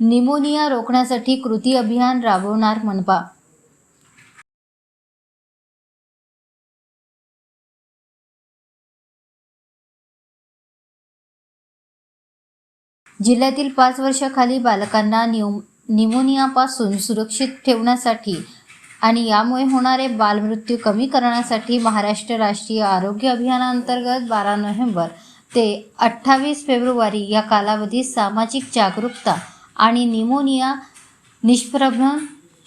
Pneumonia रोखण्यासाठी कृती अभियान राबवणार मनपा. जिल्ह्यातील पाच वर्षाखाली बालकांना न्यू निमोनियापासून सुरक्षित ठेवण्यासाठी आणि यामुळे होणारे बालमृत्यू कमी करण्यासाठी महाराष्ट्र राष्ट्रीय आरोग्य अभियानाअंतर्गत बारा नोव्हेंबर ते अठ्ठावीस फेब्रुवारी या कालावधीत सामाजिक जागरूकता आणि निमोनिया निष्प्रभ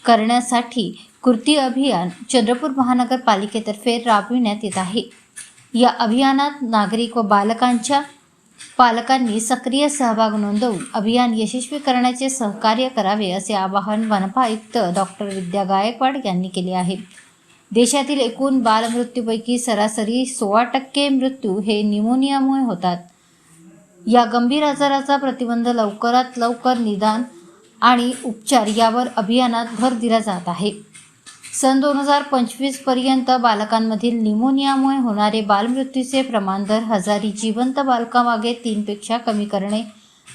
करण्यासाठी कृती अभियान चंद्रपूर महानगरपालिकेतर्फे राबविण्यात येत आहे. या अभियानात नागरिक व बालकांच्या पालकांनी सक्रिय सहभाग नोंदवून अभियान यशस्वी करण्याचे सहकार्य करावे असे आवाहन वनपायुक्त डॉक्टर विद्या गायकवाड यांनी केले आहे. देशातील एकूण बालमृत्यूपैकी सरासरी सोळा टक्के मृत्यू हे निमोनियामुळे होतात. या गंभीर आजाराचा प्रतिबंध लवकरात लवकर निदान आणि उपचार यावर अभियानात भर दिला जात आहे. सन दोन हजार पंचवीसपर्यंत बालकांमधील निमोनियामुळे होणारे बालमृत्यूचे प्रमाण दर हजारी जिवंत बालकामागे तीनपेक्षा कमी करणे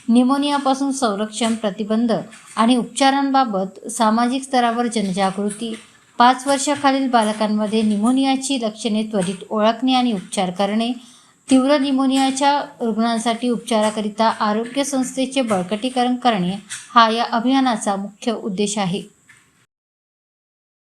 निमोनियापासून संरक्षण प्रतिबंध आणि उपचारांबाबत सामाजिक स्तरावर जनजागृती पाच वर्षाखालील बालकांमध्ये निमोनियाची लक्षणे त्वरित ओळखणे आणि उपचार करणे तीव्र निमोनियाच्या रुग्णांसाठी उपचाराकरिता आरोग्य संस्थेचे बळकटीकरण करणे हा या अभियानाचा मुख्य उद्देश आहे.